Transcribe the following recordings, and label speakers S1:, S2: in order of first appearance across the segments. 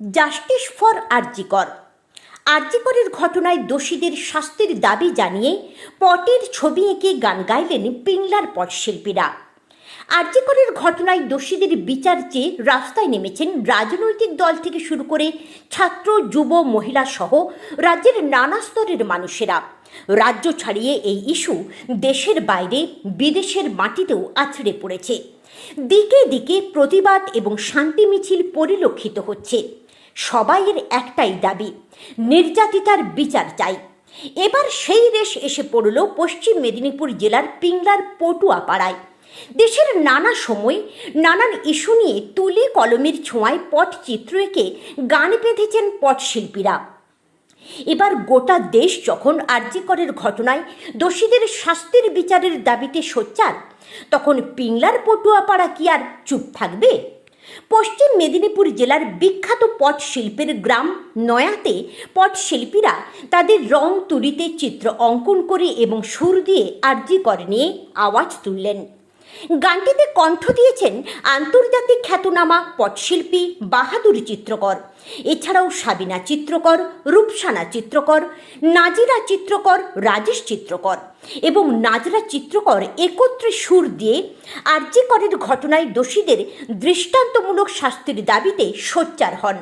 S1: Justice for RG Kar. আরজিকরের ঘটনায় দোষীদের শাস্তির দাবি জানিয়ে পটের ছবি এঁকে গান গাইলেন পিংলার পটশিল্পীরা। আরজিকরের ঘটনায় দোষীদের বিচার চেয়ে রাস্তায় নেমেছেন রাজনৈতিক দল থেকে শুরু করে ছাত্র, যুব, মহিলা সহ রাজ্যের নানা স্তরের মানুষেরা। রাজ্য ছাড়িয়ে এই ইস্যু দেশের বাইরে, বিদেশের মাটিতেও আছড়ে পড়েছে। দিকে দিকে প্রতিবাদ এবং শান্তি মিছিল পরিলক্ষিত হচ্ছে। সবাইয়ের একটাই দাবি, নির্যাতিতার বিচার চাই। এবার সেই রেশ এসে পড়ল পশ্চিম মেদিনীপুর জেলার পিংলার পটুয়াপাড়ায়। দেশের নানা সময় নানান ইস্যু নিয়ে তুলি কলমের ছোঁয়ায় পট চিত্র এঁকে গান বেঁধেছেন পটশিল্পীরা এবার গোটা দেশ যখন আর্যিকরের ঘটনায় দোষীদের শাস্তির বিচারের দাবিতে সোচ্চার, তখন পিংলার পটুয়াপাড়া কি আর চুপ থাকবে? পশ্চিম মেদিনীপুর জেলার বিখ্যাত পট শিল্পের গ্রাম নয়াতে পট শিল্পীরা তাদের রং তুলিতে চিত্র অঙ্কন করে এবং সুর দিয়ে আর্জি করে নিয়ে আওয়াজ তুললেন। গানটিতে কণ্ঠ দিয়েছেন আন্তর্জাতিক খ্যাতনামা পটশিল্পী বাহাদুর চিত্রকর। এছাড়াও সাবিনা চিত্রকর, রূপসানা চিত্রকর, নাজিরা চিত্রকর, রাজেশ চিত্রকর এবং নাজরা চিত্রকর একত্রে সুর দিয়ে আর্যিকরের ঘটনায় দোষীদের দৃষ্টান্তমূলক শাস্তির দাবিতে সোচ্চার হন।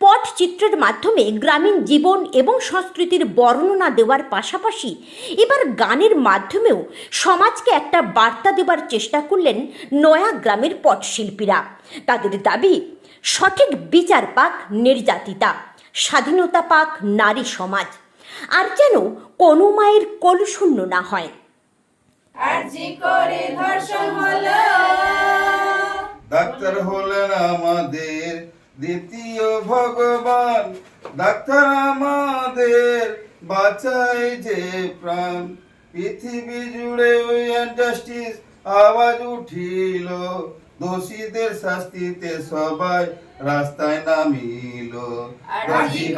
S1: পটচিত্রের মাধ্যমে গ্রামীণ জীবন এবং সংস্কৃতির বর্ণনা দেওয়ার পাশাপাশি এবার গানের মাধ্যমেও সমাজকে একটা বার্তা দেওয়ার চেষ্টা করলেন নয়া গ্রামের পটশিল্পীরা তাদের দাবি সঠিক বিচার পাক নির্যাতিতা স্বাধীনতা পাক নারী সমাজ। আর যেন কোনো মায়ের কলশূন্য না হয়।
S2: আরজি করে ধর্ষণ হলো।
S3: ডাক্তার হলেন আমাদের দ্বিতীয় ভগবান ডাক্তার আমাদের বাঁচায় যে প্রাণ। পৃথিবী জুড়ে ওই জাস্টিস আওয়াজ উঠিল দোষীদের শাস্তিতে সবাই রাস্তায় নামিল।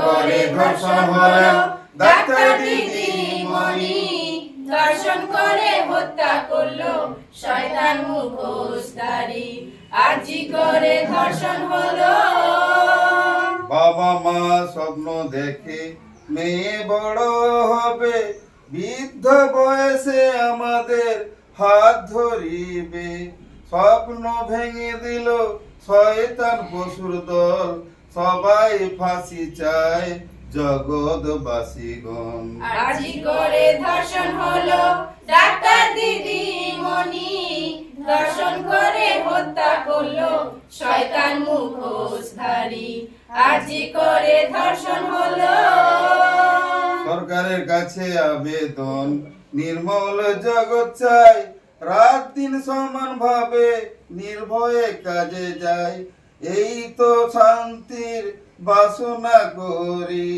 S2: করে ধর্ষণ হলো ডাক্তার দিদি ধর্ষণ করে হত্যা করল শয়তান মুখোশধারী। আরজি করে ধর্ষণ হলো?
S3: বাবা মা স্বপ্ন দেখে মেয়ে বড় হবে। বৃদ্ধ বয়সে আমাদের হাত ধরিবে। স্বপ্ন ভেঙে দিল শয়তান পশুর দল। সবাই ফাঁসি চায় জগৎবাসীগণ।
S2: আরজি করে ধর্ষণ হলো ডাক্তার দিদি মনি করে হত্যা করল শয়তান মুখোশধারী আরজি করে ধর্ষণ হলো।
S3: সরকারের কাছে আবেদন নির্মল জগৎ চাই। রাত দিন সমান ভাবে নির্ভয়ে কাজে যায় এই তো শান্তির বাসনা করি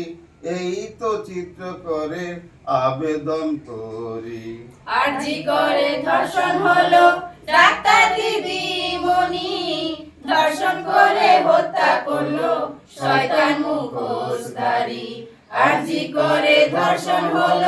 S3: এই তো চিত্র করে আবেদন করি।
S2: আরজি করে ধর্ষণ হলো ডাক্তার দিদি। মনি ধর্ষণ করে হত্যা করল শয়তান মুখোশধারী। আরজি করে ধর্ষণ হলো